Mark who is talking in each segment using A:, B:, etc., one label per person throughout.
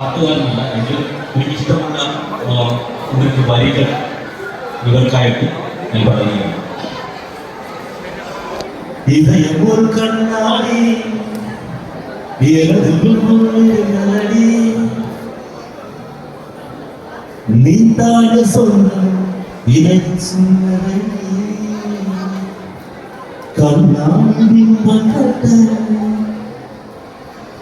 A: പാട്ടുകാരനല്ല എങ്കിലും എനിക്ക് ഇഷ്ടമുള്ള ആ, ഒരു വരികൾ ഇവർക്കായിട്ട് ഞാൻ പറയുകയാണ് இதயம் ஒரு கண்ணாடி எழுதுடி நீந்தாட சொன்ன இதை சொன்னதை கண்ணாடி மகட்ட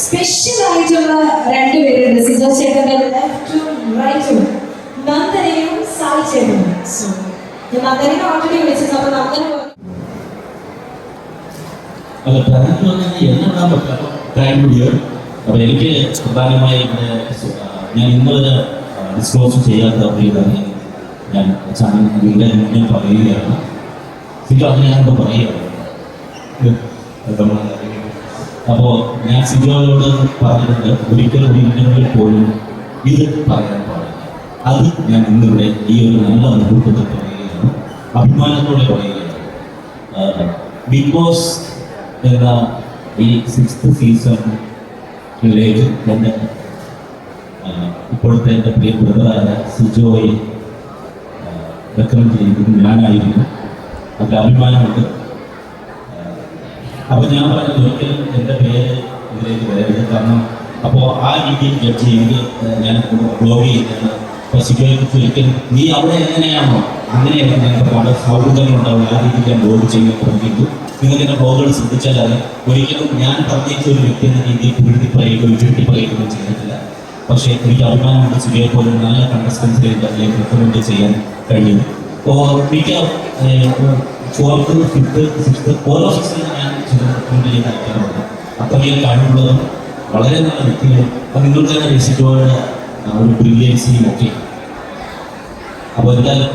B: സ്പെഷ്യൽ ആയിട്ടുള്ള രണ്ടുപേരുണ്ട് സിജോ ചേട്ടന്റെ ലെഫ്റ്റും റൈറ്റും നന്ദനയും സായി ചേട്ടനും. സോ ഞാൻ നന്ദനെ ഓൾറെഡി വിളിച്ചത്. അപ്പൊ നന്ദന
A: അല്ല പറഞ്ഞാൽ എന്നടാൻ പറ്റാത്ത പ്രാങ്ക് വീഡിയോ അപ്പോൾ എനിക്ക് പ്രധാനമായി ഞാൻ ഇന്നുവരെ ഡിസ്ക്ലോസ് ചെയ്യാത്ത ഇതാണ് ഞാൻ ചാനലിന്റെ മുന്നിൽ പറയുകയാണ്. സിജോ അത് ഞാനിപ്പോൾ പറയുകയാണ് അപ്പോൾ ഞാൻ സിജോയോട് പറഞ്ഞിട്ടുണ്ട് ഒരിക്കലും ഒരു ഇന്റർവ്യൂവിൽ പോലും ഇത് പറയാൻ പാടില്ല. അത് ഞാൻ ഇന്നിവിടെ ഈ ഒരു നല്ല അനുഭവത്തിൽ പറയുകയാണ്. അഭിമാനത്തോടെ പറയുകയാണ്. ബിഗ് ബോസ് എന്ന ഈ സിക്സ്ത് സീസണിലേക്ക് എന്റെ ഇപ്പോഴത്തെ എന്റെ പ്രിയ ബ്രദറായ സിജോയെ റെക്കമെൻഡ് ചെയ്തത് ഞാനായിരുന്നു. അതിൽ അഭിമാനമുണ്ട്. അപ്പോൾ ഞാൻ പറഞ്ഞത് ഒരിക്കലും എന്റെ പേര് ഇതിലേക്ക് വരരുത്. കാരണം അപ്പോൾ ആ രീതിയിൽ ജഡ്ജ് ചെയ്ത് ഞാൻ ബ്ലോഗ് ചെയ്യുന്നത് അപ്പോൾ സിജോയെ ഒരിക്കലും നീ അവിടെ എങ്ങനെയാണോ അങ്ങനെയാണ് ഞങ്ങൾക്ക് വളരെ സൗഹൃദങ്ങളുണ്ടാവും ആ രീതിയിൽ ഞാൻ ബ്ലോഗ് ചെയ്യാൻ തുടങ്ങിയിട്ടു. നിങ്ങൾ എന്റെ ബ്ലോഗുകൾ ശ്രദ്ധിച്ചാൽ അത് ഒരിക്കലും ഞാൻ പ്രത്യേകിച്ച് ഒരു വ്യക്തി എന്ന രീതിയിൽ പുരുത്തി പറയുകയോ ചുരുട്ടി പറയുകയോ ചെയ്തിട്ടില്ല. പക്ഷേ എനിക്ക് അഭിമാനമുണ്ട് സുഖയെ പോലെ നല്ല കണ്ടസ്റ്റൻസിലേക്ക് റെക്കമെൻഡ് ചെയ്യാൻ കഴിയും മിക്ക ഫോർത്ത് ഫിഫ്ത്ത് സിക്സ്ത്ത് ഓരോ സീസണിലും ആൾക്കാരുണ്ട് അത്രയും കഴിവുള്ളതും വളരെ നല്ല വ്യക്തികളും അപ്പം നിങ്ങൾക്ക് തന്നെ ഒരു ബ്രില്യൻസിയും ഒക്കെ. അപ്പോൾ എന്തായാലും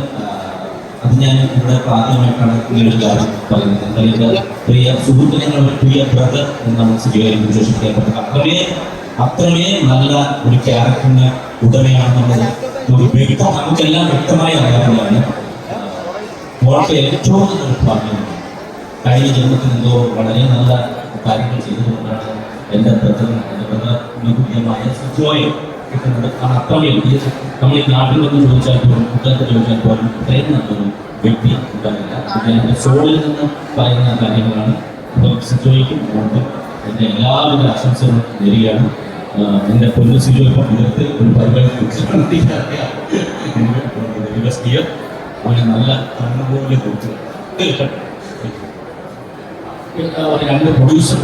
A: അത് ഞാൻ ഇവിടെ ആദ്യമായിട്ടാണ് ഒരു കാര്യം പറയുന്നത്. എന്തായാലും പ്രിയ സുഹൃത്തിനെ പ്രിയ ബ്രദർ എന്നാണ് സിജോയെ വിശേഷിപ്പിക്കപ്പെട്ടത് അത്രമേ അത്രമേ നല്ല ഒരു ക്യാരക്ടറിന് ഉടമയാണെന്നുള്ളത് വ്യക്തം നമുക്കെല്ലാം വ്യക്തമായി അറിയാവുന്നതാണ് ഏറ്റവും നല്ല ഭാഗ്യം. കഴിഞ്ഞ ജന്മത്തിൽ എന്തോ വളരെ നല്ല കാര്യങ്ങൾ ചെയ്തുകൊണ്ടാണ് എന്റെ തുല്യമായ സിജോയെ കിട്ടുന്നത്. കാരണം നമ്മൾ ഈ നാട്ടിൽ വന്ന് ചോദിച്ചാൽ പോലും കുട്ടത്ത് ചോദിച്ചാൽ പോലും ഇത്രയും നല്ലൊരു വ്യക്തി ഉണ്ടാവില്ല. ഇത് സോളിൽ നിന്ന് പറയുന്ന കാര്യങ്ങളാണ്. അപ്പം സിജോയ്ക്കും മോൾക്കും എന്റെ എല്ലാവിധ ആശംസകളും നേരുകയാണ്. എന്റെ പൊന്നു സിജോ ഇപ്പം ഇതിനകത്ത് ഒരു പരിപാടി അവന് നല്ല കണ്ണുപോലെ കൊടുത്തു രണ്ട് പ്രൊഡ്യൂസർ